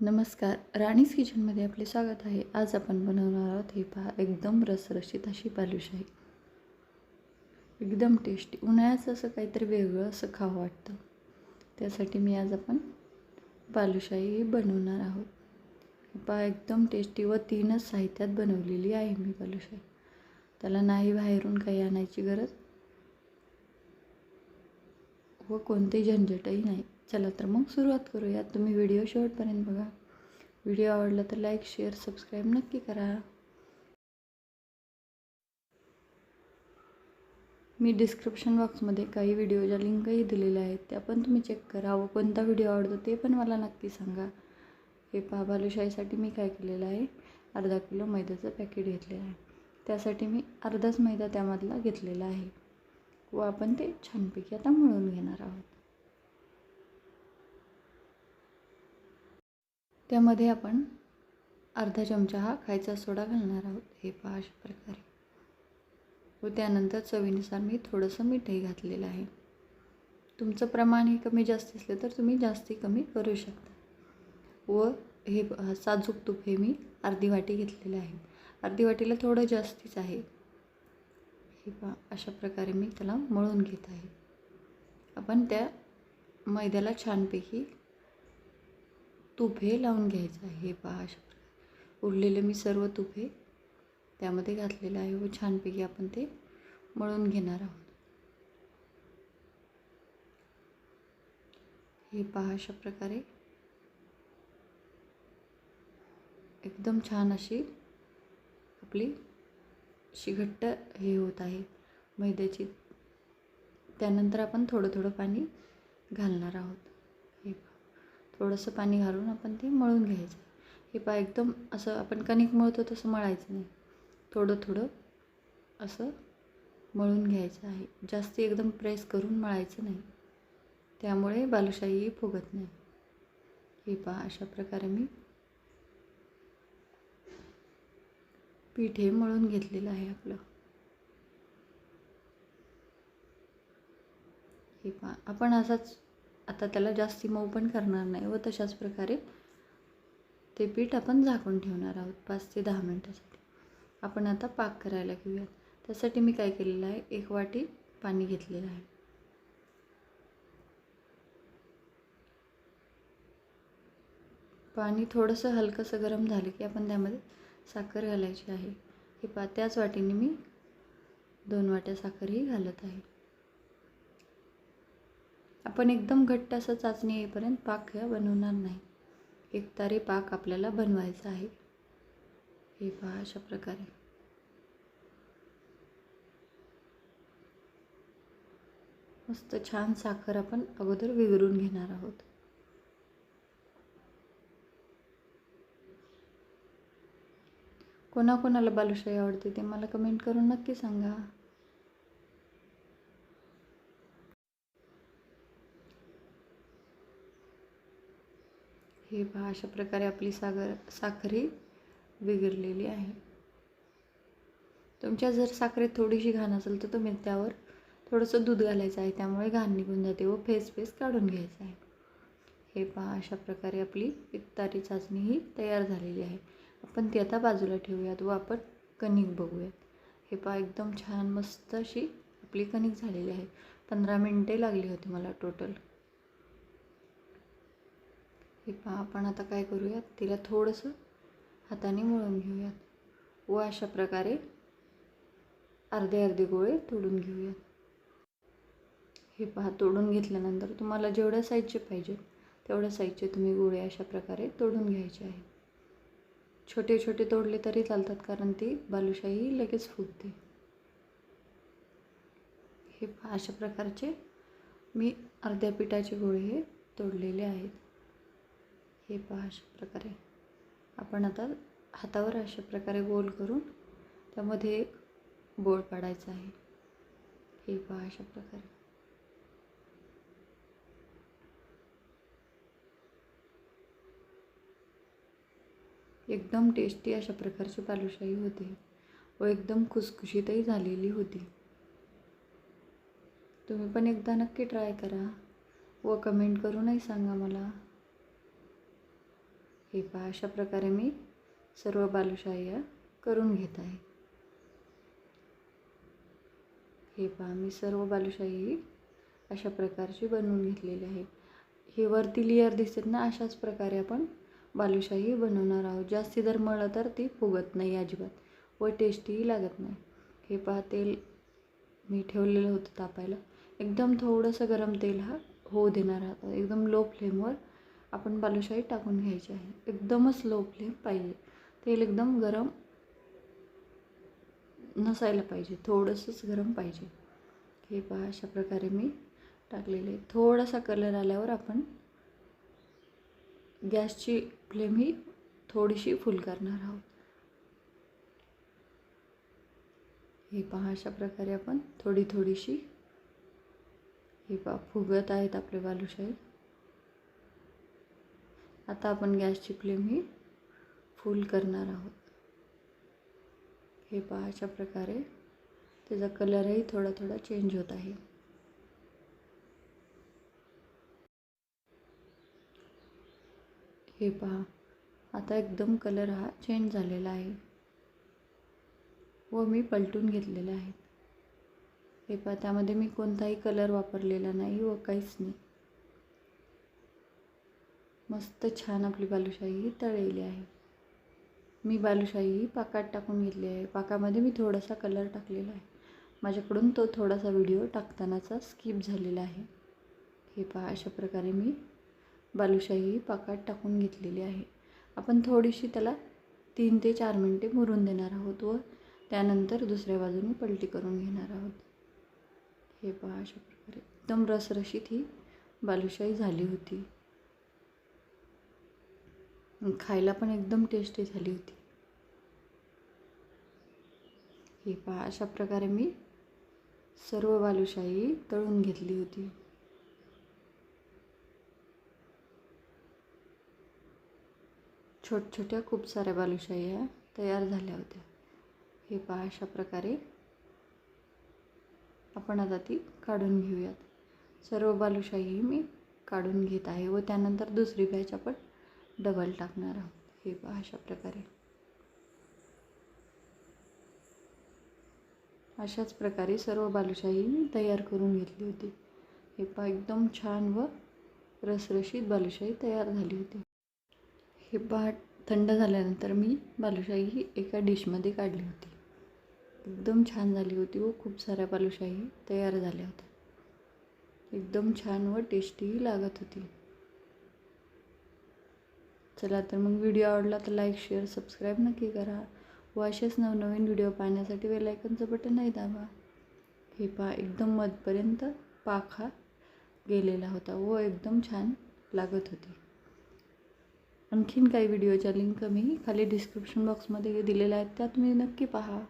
नमस्कार. राणीज किचनमध्ये आपले स्वागत आहे. आज आपण बनवणार आहोत हे पहा एकदम रसरशीत अशी बालुशाही एकदम टेस्टी उन्हाळ्याचं असं काहीतरी वेगळं असं खावं वाटतं. त्यासाठी मी आज आपण बालुशाही बनवणार आहोत. पहा एकदम टेस्टी व तीनच साहित्यात बनवलेली आहे मी बालुशाही त्याला नाही बाहेरून काही आणायची गरज व कोणतेही झंझटही नाही. चला तर मग सुरुवात करूया. तुम्ही व्हिडिओ शेवटपर्यंत बघा. व्हिडिओ आवडला तर लाईक शेअर सबस्क्राईब नक्की करा. मी डिस्क्रिप्शन बॉक्समध्ये काही व्हिडिओच्या लिंकही दिलेल्या आहेत. त्या पण तुम्ही चेक करा. व कोणता व्हिडिओ आवडतो ते पण मला नक्की सांगा. हे पहा बालुशाहीसाठी मी काय केलेलं आहे? अर्धा किलो मैद्याचं पॅकेट घेतलेलं आहे. त्यासाठी मी अर्धाच मैदा त्यामधला घेतलेला आहे. व आपण ते छानपैकी आता मळून घेणार आहोत. त्यामध्ये आपण अर्धा चमचा हा खायचा सोडा घालणार आहोत. हे पहा अशा प्रकारे. व त्यानंतर चवीनुसार मी थोडंसं मीठही घातलेलं आहे. तुमचं प्रमाण हे कमी जास्त असलं तर तुम्ही जास्ती कमी करू शकता. व हे साजूक तूप हे मी अर्धी वाटी घेतलेलं आहे. अर्धी वाटीला थोडं जास्तीच आहे. हे पहा अशा प्रकारे मी त्याला मळून घेत आहे. आपण त्या मैद्याला छानपैकी तूप लावून घ्यायचं आहे हे पहा अशा प्रकारे. उरलेलं मी सर्व तुफे त्यामध्ये घातलेलं आहे व छानपैकी आपण ते मळून घेणार आहोत. हे पहा अशा प्रकारे. एकदम छान अशी आपली अशी घट्ट हे होत आहे मैद्याची. त्यानंतर आपण थोडं थोडं पाणी घालणार आहोत. थोडंसं पाणी घालून आपण ते मळून घ्यायचं. हे पहा एकदम असं आपण कणिक मळतो तसं मळायचं नाही. थोडं थोडं असं मळून घ्यायचं आहे. जास्ती एकदम प्रेस करून मळायचं नाही. त्यामुळे बालुशाही फुगत नाही. हे पहा अशा प्रकारे मी पीठ हे मळून घेतलेलं आहे आपलं. हे पहा आपण असाच आता त्याला जास्ती मऊ पण करणार नाही व तशाच प्रकारे ते पीठ आपण झाकून ठेवणार आहोत पाच ते दहा मिनटासाठी. आपण आता पाक करायला घेऊयात. त्यासाठी मी काय केलेलं आहे? एक वाटी पाणी घेतलेलं आहे. पाणी थोडंसं हलकंसं गरम झालं की आपण त्यामध्ये साखर घालायची आहे. हे पा त्याच वाटीने मी दोन वाट्या साखरही घालत आहे. आपण एकदम घट्ट असं चाचणी येईपर्यंत पाक ह्या बनवणार नाही. एक तारी पाक आपल्याला बनवायचा आहे. हे पहा अशा प्रकारे. मस्त छान साखर आपण अगोदर विघरून घेणार आहोत. कोणाकोणाला बालुशाही आवडते ते मला कमेंट करून नक्की सांगा. हे पहा अशा प्रकारे आपली सागर साखरी विघरलेली आहे. तुमच्या जर साखरेत थोडीशी घाण असेल तर तुम्ही त्यावर थोडंसं दूध घालायचं आहे. त्यामुळे घाण निघून जाते व फेस फेस काढून घ्यायचं आहे. हे पहा अशा प्रकारे आपली एकतारी चाचणी ही तयार झालेली आहे. आपण ती आता बाजूला ठेवूयात व आपण कणिक बघूयात. हे पहा एकदम छान मस्त अशी आपली कणिक झालेली आहे. पंधरा मिनटे लागली होती मला टोटल हे पहा आपण आता काय करूयात? तिला थोडंसं हाताने मळून घेऊयात. व अशा प्रकारे अर्धे अर्धे गोळे तोडून घेऊयात. हे पहा तोडून घेतल्यानंतर तुम्हाला जेवढ्या साईजचे पाहिजे तेवढ्या साईजचे तुम्ही गोळे अशा प्रकारे तोडून घ्यायचे आहे छोटे छोटे तोडले तरी चालतात कारण ती बालुशाही लगेच फुगते. हे पहा अशा प्रकारचे मी अर्ध्या पिठाचे गोळे हे तोडलेले आहेत. हे पहा अशा प्रकारे. आपण आता हातावर अशा प्रकारे गोल करून त्यामध्ये एक बोळ पाडायचा आहे. हे पहा अशा प्रकारे. एकदम टेस्टी अशा प्रकारची बालुशाही होती. व एकदम खुसखुशीतही झालेली होती. तुम्ही पण एकदा नक्की ट्राय करा व कमेंट करूनही सांगा मला. हे पहा अशा प्रकारे मी सर्व बालुशाह्या करून घेत आहे. हे पहा मी सर्व बालुशाही अशा प्रकारची बनवून घेतलेली आहे. हे वरती लेअर दिसतात ना अशाच प्रकारे आपण बालुशाही बनवणार आहोत. जास्ती जर मळलं तर ती फुगत नाही अजिबात व टेस्टीही लागत नाही. हे पहा तेल मी ठेवलेलं होतं तापायला. एकदम थोडंसं गरम तेल हा होऊ देणार आहात. एकदम लो फ्लेमवर आपण बालुशाही टाकून घ्यायची आहे. एकदमच लो फ्लेम पाहिजे. तेल एकदम गरम नसायला पाहिजे. थोडंसंच गरम पाहिजे. हे पहा अशा प्रकारे मी टाकलेले थोडासा कलर आल्यावर आपण गॅसची फ्लेम ही थोडीशी फुल करणार आहोत. हे पहा अशा प्रकारे आपण थोडी थोडीशी हे पहा फुगत आहेत आपले बालुशाही. आता आपण गॅसची फ्लेम ही फुल करणार आहोत. हे पहा अशा प्रकारे त्याचा कलरही थोडा थोडा चेंज होत आहे. हे पहा आता एकदम कलर हा चेंज झालेला आहे. व मी पलटून घेतलेले आहेत हे पहा त्यामध्ये मी कोणताही कलर वापरलेला नाही व काहीच नाही. मस्त छान आपली बालुशाही तळलेली आहे. मी बालुशाही पाकात टाकून घेतली आहे. पाकामध्ये मी थोडासा कलर टाकलेला आहे. माझ्याकडून तो थोडासा व्हिडिओ टाकतानाचा स्किप झालेला आहे. हे पहा अशा प्रकारे मी बालुशाही पाकात टाकून घेतलेली आहे. आपण थोडीशी त्याला तीन ते चार मिनटे मुरून देणार आहोत व त्यानंतर दुसऱ्या बाजूने पलटी करून घेणार आहोत. हे पहा अशा प्रकारे. एकदम रसरशीत ही बालुशाही झाली होती. खायला पण एकदम टेस्टी झाली होती. हे पहा अशा प्रकारे मी सर्व बालुशाही तळून घेतली होती. छोट छोट्या खूप साऱ्या बालुशाही ह्या तयार झाल्या होत्या. हे पहा अशा प्रकारे आपण आता ती काढून घेऊयात. सर्व बालुशाही मी काढून घेत आहे व त्यानंतर दुसरी बॅच आपण डबल टाकणार आहोत. हे पहा अशा प्रकारे. अशाच प्रकारे सर्व बालुशाही मी तयार करून घेतली होती. हे पहा एकदम छान व रसरशीत बालुशाही तयार झाली होती. हे पहा थंड झाल्यानंतर मी बालुशाही एका डिशमध्ये काढली होती. एकदम छान झाली होती व खूप साऱ्या बालुशाही तयार झाल्या होत्या. एकदम छान व टेस्टीही लागत होती. चला तर मग व्हिडिओ आवडला तर लाईक शेअर सबस्क्राईब नक्की करा. व असेच नवनवीन व्हिडिओ पाहण्यासाठी वेलायकनचं बटनही दाबा. हे पहा एकदम मधपर्यंत पाक हा गेलेला होता. व एकदम छान लागत होती. आणखीन काही व्हिडिओच्या लिंक मी खाली डिस्क्रिप्शन बॉक्समध्ये दिलेल्या आहेत त्या तुम्ही नक्की पहा.